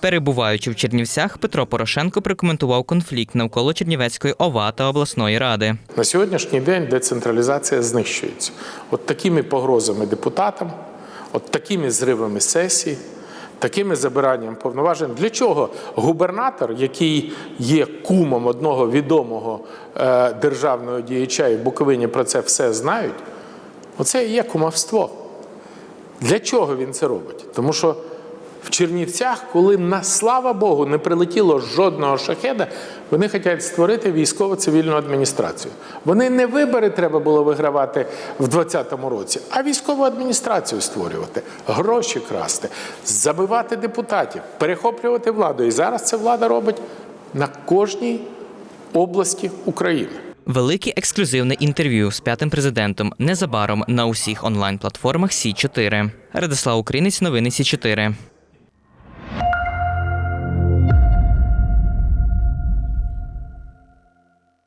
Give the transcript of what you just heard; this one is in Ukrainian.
Перебуваючи в Чернівцях, Петро Порошенко прокоментував конфлікт навколо Чернівецької ОВА та обласної ради. На сьогоднішній день децентралізація знищується. От такими погрозами депутатам, от такими зривами сесій, такими забиранням повноважень. Для чого губернатор, який є кумом одного відомого е, державного діяча, і в Буковині про це все знають, оце і є кумовство. Для чого він це робить? Тому що Чернівцях, коли на слава Богу не прилетіло жодного шахеда, вони хочуть створити військово-цивільну адміністрацію. Вони не вибори треба було вигравати в 2020 році, а військову адміністрацію створювати, гроші красти, забивати депутатів, перехоплювати владу. І зараз це влада робить на кожній області України. Велике ексклюзивне інтерв'ю з п'ятим президентом незабаром на усіх онлайн-платформах Сі 4 Радислав Українець, новини Сі 4